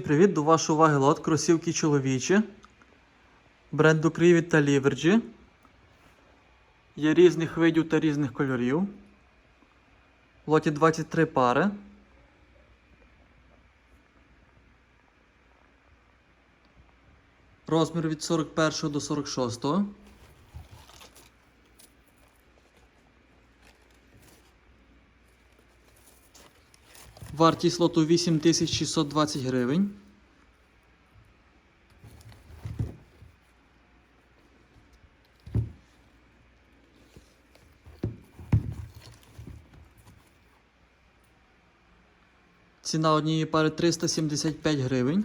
Привіт, до вашої уваги лот кросівки чоловічі. Бренду Crivit та Livergy. Є різних видів та різних кольорів. В лоті 23 пари. Розмір від 41 до 46. Вартість лоту 8620 гривень. Ціна однієї пари 375 гривень.